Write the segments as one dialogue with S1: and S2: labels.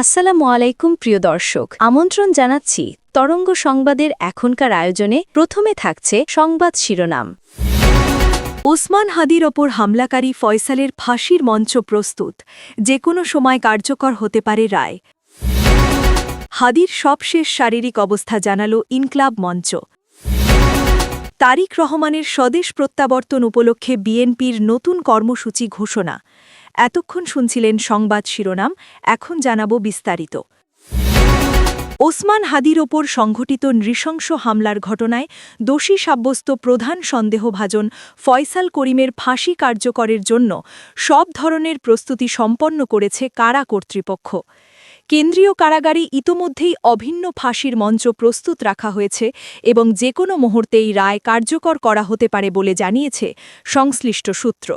S1: আসসালামু আলাইকুম, প্রিয় দর্শক। আমন্ত্রণ জানাচ্ছি তরঙ্গ সংবাদের এখনকার আয়োজনে। প্রথমে থাকছে সংবাদ শিরোনাম। ওসমান হাদির ওপর হামলাকারী ফয়সালের ফাঁসির মঞ্চ প্রস্তুত। যে কোনো সময় কার্যকর হতে পারে রায়। হাদির সবশেষ শারীরিক অবস্থা জানালো ইনক্লাব মঞ্চ। তারিক রহমানের স্বদেশ প্রত্যাবর্তন উপলক্ষে বিএনপির নতুন কর্মসূচি ঘোষণা। এতক্ষণ শুনছিলেন সংবাদ শিরোনাম, এখন জানাব বিস্তারিত। ওসমান হাদির ওপর সংঘটিত নৃশংস হামলার ঘটনায় দোষী সাব্যস্ত প্রধান সন্দেহভাজন ফয়সাল করিমের ফাঁসি কার্যকরের জন্য সব ধরনের প্রস্তুতি সম্পন্ন করেছে কারা কর্তৃপক্ষ। কেন্দ্রীয় কারাগারে ইতোমধ্যেই অভিন্ন ফাঁসির মঞ্চ প্রস্তুত রাখা হয়েছে এবং যে কোনো মুহূর্তেই রায় কার্যকর করা হতে পারে বলে জানিয়েছে সংশ্লিষ্ট সূত্র।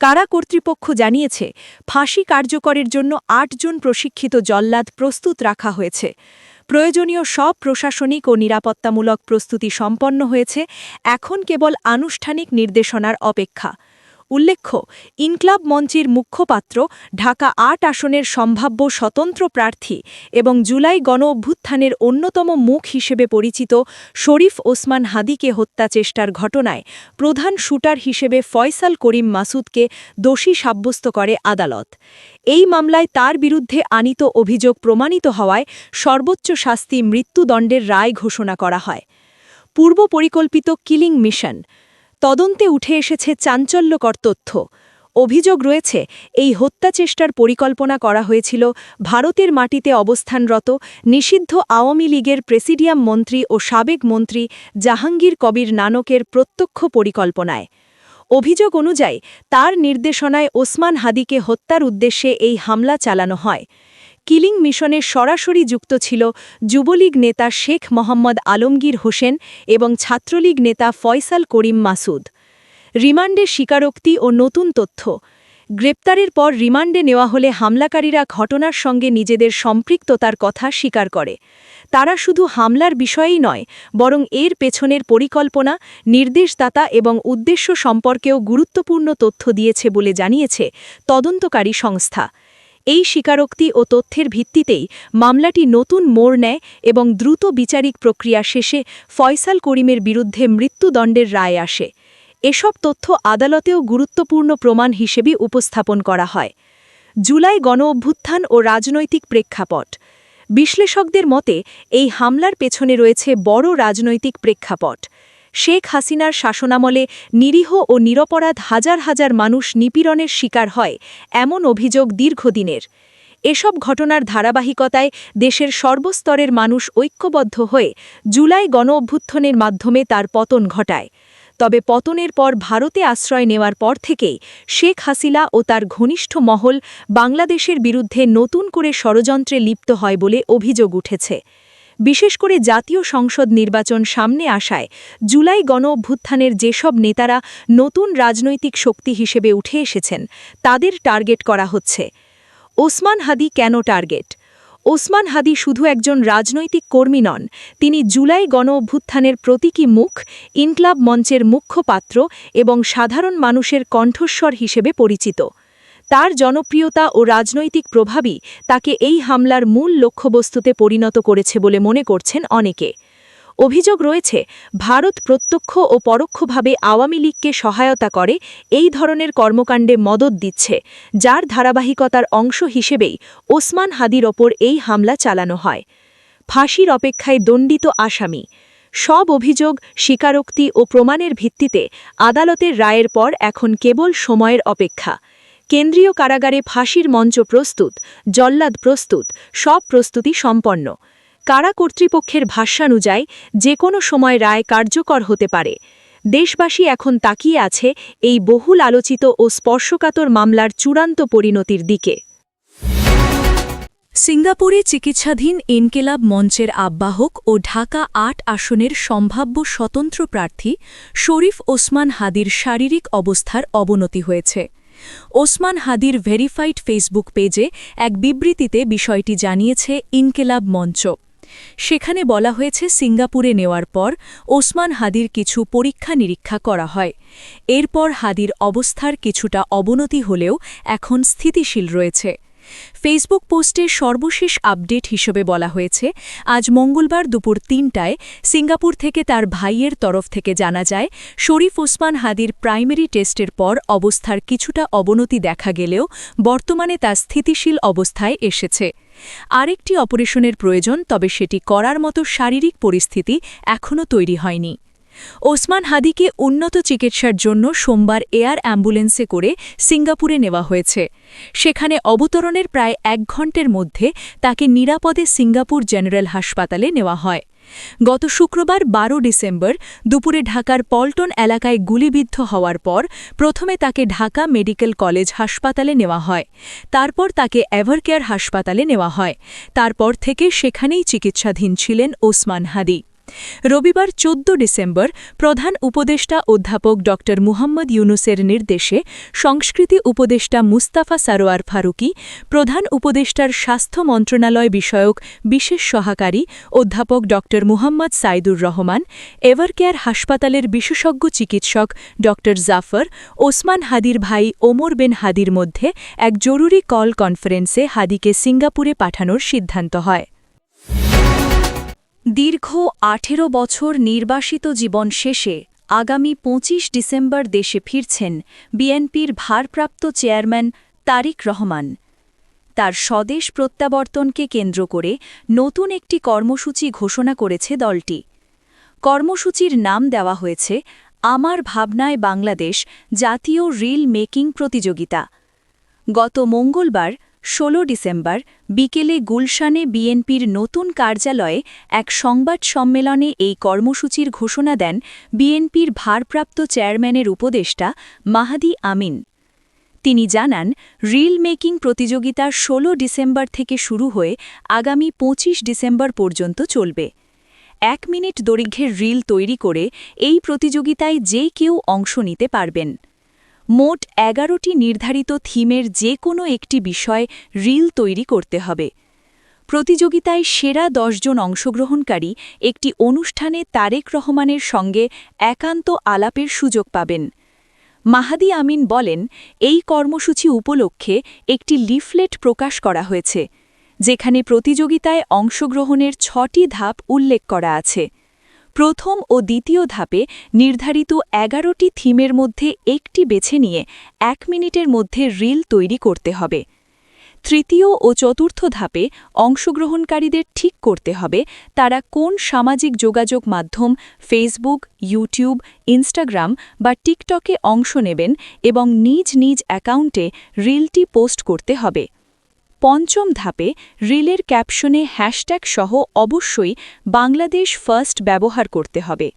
S1: কারা কর্তৃপক্ষ জানিয়েছে, ফাঁসি কার্যকরের জন্য আটজন প্রশিক্ষিত জল্লাদ প্রস্তুত রাখা হয়েছে। প্রয়োজনীয় সব প্রশাসনিক ও নিরাপত্তামূলক প্রস্তুতি সম্পন্ন হয়েছে, এখন কেবল আনুষ্ঠানিক নির্দেশনার অপেক্ষা। উল্লেখ্য, ইনক্লাব মঞ্চের মুখ্যপাত্র ঢাকা আট আসনের সম্ভাব্য স্বতন্ত্র প্রার্থী এবং জুলাই গণ অভ্যুত্থানের অন্যতম মুখ হিসেবে পরিচিত শরীফ ওসমান হাদিকে হত্যা চেষ্টার ঘটনায় প্রধান শুটার হিসেবে ফয়সাল করিম মাসুদকে দোষী সাব্যস্ত করে আদালত। এই মামলায় তার বিরুদ্ধে আনিত অভিযোগ প্রমাণিত হওয়ায় সর্বোচ্চ শাস্তি মৃত্যুদণ্ডের রায় ঘোষণা করা হয়। পূর্ব পরিকল্পিত কিলিং মিশন তদন্তে উঠে এসেছে চাঞ্চল্যকর তথ্য। অভিযোগ রয়েছে, এই হত্যাচেষ্টার পরিকল্পনা করা হয়েছিল ভারতের মাটিতে অবস্থানরত নিষিদ্ধ আওয়ামী লীগের প্রেসিডিয়াম মন্ত্রী ও সাবেক মন্ত্রী জাহাঙ্গীর কবির নানকের প্রত্যক্ষ পরিকল্পনায়। অভিযোগ অনুযায়ী, তার নির্দেশনায় ওসমান হাদিকে হত্যার উদ্দেশ্যে এই হামলা চালানো হয়। কিলিং মিশনে সরাসরি যুক্ত ছিল যুবলীগ নেতা শেখ মোহাম্মদ আলমগীর হোসেন এবং ছাত্রলীগ নেতা ফয়সাল করিম মাসুদ। রিমান্ডে স্বীকারোক্তি ও নতুন তথ্য। গ্রেপ্তারের পর রিমান্ডে নেওয়া হলে হামলাকারীরা ঘটনার সঙ্গে নিজেদের সম্পৃক্ততার কথা স্বীকার করে। তারা শুধু হামলার বিষয়েই নয়, বরং এর পেছনের পরিকল্পনা, নির্দেশদাতা এবং উদ্দেশ্য সম্পর্কেও গুরুত্বপূর্ণ তথ্য দিয়েছে বলে জানিয়েছে তদন্তকারী সংস্থা। এই স্বীকারোক্তি ও তথ্যের ভিত্তিতেই মামলাটি নতুন মোড় নেয় এবং দ্রুত বিচারিক প্রক্রিয়া শেষে ফয়সাল করিমের বিরুদ্ধে মৃত্যুদণ্ডের রায় আসে। এসব তথ্য আদালতেও গুরুত্বপূর্ণ প্রমাণ হিসেবে উপস্থাপন করা হয়। জুলাই গণ অভ্যুত্থান ও রাজনৈতিক প্রেক্ষাপট। বিশ্লেষকদের মতে, এই হামলার পেছনে রয়েছে বড় রাজনৈতিক প্রেক্ষাপট। শেখ হাসিনার শাসনামলে নিরীহ ও নিরপরাধ হাজার হাজার মানুষ নিপীড়নের শিকার হয়, এমন অভিযোগ দীর্ঘদিনের। এসব ঘটনার ধারাবাহিকতায় দেশের সর্বস্তরের মানুষ ঐক্যবদ্ধ হয়ে জুলাই গণ অভ্যুত্থানের মাধ্যমে তার পতন ঘটায়। তবে পতনের পর ভারতে আশ্রয় নেওয়ার পর থেকেই শেখ হাসিনা ও তার ঘনিষ্ঠ মহল বাংলাদেশের বিরুদ্ধে নতুন করে ষড়যন্ত্রে লিপ্ত হয় বলে অভিযোগ উঠেছে। বিশেষ করে জাতীয় সংসদ নির্বাচন সামনে আসায় জুলাই গণ অভ্যুত্থানের যেসব নেতারা নতুন রাজনৈতিক শক্তি হিসেবে উঠে এসেছেন, তাদের টার্গেট করা হচ্ছে। ওসমান হাদি কেন টার্গেট? ওসমান হাদি শুধু একজন রাজনৈতিক কর্মী নন, তিনি জুলাই গণ অভ্যুত্থানের প্রতীকী মুখ, ইনক্লাব মঞ্চের মুখ্যপাত্র এবং সাধারণ মানুষের কণ্ঠস্বর হিসেবে পরিচিত। তার জনপ্রিয়তা ও রাজনৈতিক প্রভাবই তাকে এই হামলার মূল লক্ষ্যবস্তুতে পরিণত করেছে বলে মনে করছেন অনেকে। অভিযোগ রয়েছে, ভারত প্রত্যক্ষ ও পরোক্ষভাবে আওয়ামী লীগকে সহায়তা করে এই ধরনের কর্মকাণ্ডে মদত দিচ্ছে, যার ধারাবাহিকতার অংশ হিসেবেই ওসমান হাদির ওপর এই হামলা চালানো হয়। ফাঁসির অপেক্ষায় দণ্ডিত আসামি। সব অভিযোগ, স্বীকারোক্তি ও প্রমাণের ভিত্তিতে আদালতের রায়ের পর এখন কেবল সময়ের অপেক্ষা। কেন্দ্রীয় কারাগারে ফাঁসির মঞ্চ প্রস্তুত, জল্লাদ প্রস্তুত, সব প্রস্তুতি সম্পন্ন। কারা কর্তৃপক্ষের ভাষ্যানুযায়ী যে কোনো সময় রায় কার্যকর হতে পারে। দেশবাসী এখন তাকিয়ে আছে এই বহুল আলোচিত ও স্পর্শকাতর মামলার চূড়ান্ত পরিণতির দিকে। সিঙ্গাপুরে চিকিৎসাধীন ইনকেলাব মঞ্চের আহ্বাহক ও ঢাকা আট আসনের সম্ভাব্য স্বতন্ত্র প্রার্থী শরীফ ওসমান হাদির শারীরিক অবস্থার অবনতি হয়েছে। ওসমান হাদির ভেরিফাইড ফেসবুক পেজে এক বিবৃতিতে বিষয়টি জানিয়েছে ইনকেলাব মঞ্চ। সেখানে বলা হয়েছে, সিঙ্গাপুরে নেওয়ার পর ওসমান হাদির কিছু পরীক্ষা নিরীক্ষা করা হয়। এরপর হাদির অবস্থার কিছুটা অবনতি হলেও এখন স্থিতিশীল রয়েছে। ফেসবুক পোস্টে সর্বশেষ আপডেট হিসেবে বলা হয়েছে, আজ মঙ্গলবার দুপুর তিনটায় সিঙ্গাপুর থেকে তার ভাইয়ের তরফ থেকে জানা যায়, শরীফ ওসমান হাদির প্রাইমারি টেস্টের পর অবস্থার কিছুটা অবনতি দেখা গেলেও বর্তমানে তা স্থিতিশীল অবস্থায় এসেছে। আরেকটি অপারেশনের প্রয়োজন, তবে সেটি করার মতো শারীরিক পরিস্থিতি এখনও তৈরি হয়নি। ওসমান হাদিকে উন্নত চিকিৎসার জন্য সোমবার এয়ার অ্যাম্বুলেন্সে করে সিঙ্গাপুরে নেওয়া হয়েছে। সেখানে অবতরণের প্রায় এক ঘণ্টের মধ্যে তাকে নিরাপদে সিঙ্গাপুর জেনারেল হাসপাতালে নেওয়া হয়। গত শুক্রবার বারো ডিসেম্বর দুপুরে ঢাকার পল্টন এলাকায় গুলিবিদ্ধ হওয়ার পর প্রথমে তাকে ঢাকা মেডিকেল কলেজ হাসপাতালে নেওয়া হয়। তারপর তাকে এভারকেয়ার হাসপাতালে নেওয়া হয়। তারপর থেকে সেখানেই চিকিৎসাধীন ছিলেন ওসমান হাদি। রবিবার চোদ্দ ডিসেম্বর প্রধান উপদেষ্টা অধ্যাপক ড মুহাম্মদ ইউনুসের নির্দেশে সংস্কৃতি উপদেষ্টা মুস্তাফা সারোয়ার ফারুকি, প্রধান উপদেষ্টার স্বাস্থ্য মন্ত্রণালয় বিষয়ক বিশেষ সহকারী অধ্যাপক ড মুহাম্মদ সাইদুর রহমান, এভারকেয়ার হাসপাতালের বিশেষজ্ঞ চিকিৎসক ড জাফর, ওসমান হাদির ভাই ওমর বেন হাদির মধ্যে এক জরুরি কল কনফারেন্সে হাদিকে সিঙ্গাপুরে পাঠানোর সিদ্ধান্ত হয়। দীর্ঘ আঠেরো বছর নির্বাসিত জীবন শেষে আগামী ২৫ ডিসেম্বর দেশে ফিরছেন বিএনপির ভারপ্রাপ্ত চেয়ারম্যান তারিক রহমান। তার স্বদেশ প্রত্যাবর্তনকে কেন্দ্র করে নতুন একটি কর্মসূচি ঘোষণা করেছে দলটি। কর্মসূচির নাম দেওয়া হয়েছে, আমার ভাবনায় বাংলাদেশ জাতীয় রিল মেকিং প্রতিযোগিতা। গত মঙ্গলবার ১৬ ডিসেম্বর বিকেলে গুলশানে বিএনপির নতুন কার্যালয়ে এক সংবাদ সম্মেলনে এই কর্মসূচির ঘোষণা দেন বিএনপির ভারপ্রাপ্ত চেয়ারম্যানের উপদেষ্টা মাহাদি আমিন। তিনি জানান, রিল মেকিং প্রতিযোগিতা ১৬ ডিসেম্বর থেকে শুরু হয়ে আগামী ২৫ ডিসেম্বর পর্যন্ত চলবে। এক মিনিট দৈর্ঘ্যের রিল তৈরি করে এই প্রতিযোগিতায় যে কেউ অংশ নিতে পারবেন। মোট এগারোটি নির্ধারিত থিমের যে কোনো একটি বিষয় রিল তৈরি করতে হবে। প্রতিযোগিতায় সেরা দশজন অংশগ্রহণকারী একটি অনুষ্ঠানে তারেক রহমানের সঙ্গে একান্ত আলাপের সুযোগ পাবেন। মাহাদি আমিন বলেন, এই কর্মসূচি উপলক্ষে একটি লিফলেট প্রকাশ করা হয়েছে, যেখানে প্রতিযোগিতায় অংশগ্রহণের ছটি ধাপ উল্লেখ করা আছে। প্রথম ও দ্বিতীয় ধাপে নির্ধারিত এগারোটি থিমের মধ্যে একটি বেছে নিয়ে এক মিনিটের মধ্যে রিল তৈরি করতে হবে। তৃতীয় ও চতুর্থ ধাপে অংশগ্রহণকারীদের ঠিক করতে হবে তারা কোন সামাজিক যোগাযোগ মাধ্যম ফেসবুক ইউটিউব ইনস্টাগ্রাম বা টিকটকে অংশ নেবেন এবং নিজ নিজ অ্যাকাউন্টে রিলটি পোস্ট করতে হবে। পঞ্চম ধাপে রিলের ক্যাপশনে হ্যাশট্যাগ সহ অবশ্যই বাংলাদেশ ফার্স্ট ব্যবহার করতে হবে।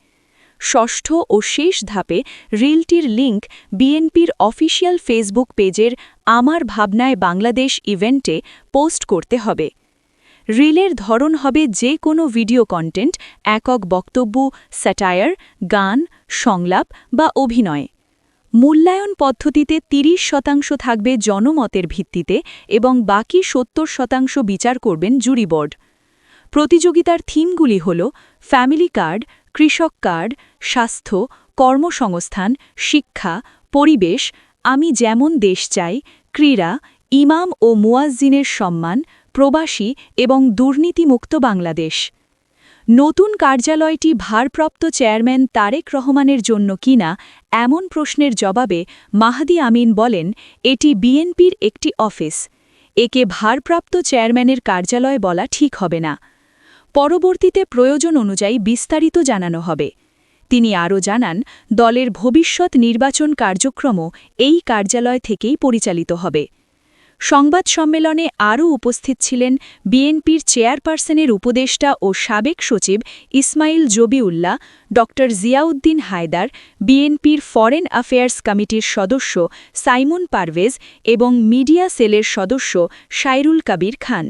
S1: ষষ্ঠ ও শেষ ধাপে রিলটির লিঙ্ক বিএনপির অফিসিয়াল ফেসবুক পেজের আমার ভাবনায় বাংলাদেশ ইভেন্টে পোস্ট করতে হবে। রিলের ধরন হবে যে কোনো ভিডিও কন্টেন্ট, একক বক্তব্য, স্যাটায়ার, গান, সংলাপ বা অভিনয়। মূল্যায়ন পদ্ধতিতে ৩০ শতাংশ থাকবে জনমতের ভিত্তিতে এবং বাকি সত্তর শতাংশ বিচার করবেন জুরি বোর্ড। প্রতিযোগিতার থিমগুলি হল ফ্যামিলি কার্ড, কৃষক কার্ড, স্বাস্থ্য, কর্মসংস্থান, শিক্ষা, পরিবেশ, আমি যেমন দেশ চাই, ক্রীড়া, ইমাম ও মুয়াজ্জিনের সম্মান, প্রবাসী এবং দুর্নীতিমুক্ত বাংলাদেশ। নতুন কার্যালয়টি ভারপ্রাপ্ত চেয়ারম্যান তারেক রহমানের জন্য কিনা এমন প্রশ্নের জবাবে মাহাদি আমিন বলেন, এটি বিএনপির একটি অফিস। একে ভারপ্রাপ্ত চেয়ারম্যানের কার্যালয় বলা ঠিক হবে না। পরবর্তীতে প্রয়োজন অনুযায়ী বিস্তারিত জানানো হবে। তিনি আরও জানান, দলের ভবিষ্যৎ নির্বাচন কার্যক্রমও এই কার্যালয় থেকেই পরিচালিত হবে। সংবাদ সম্মেলনে আরও উপস্থিত ছিলেন বিএনপির চেয়ারপারসনের উপদেষ্টা ও সাবেক সচিব ইসমাইল জবিউল্লাহ ড জিয়াউদ্দিন হায়দার, বিএনপির ফরেন অ্যাফেয়ার্স কমিটির সদস্য সাইমুন পারভেজ এবং মিডিয়া সেলের সদস্য সাইরুল কাবির খান।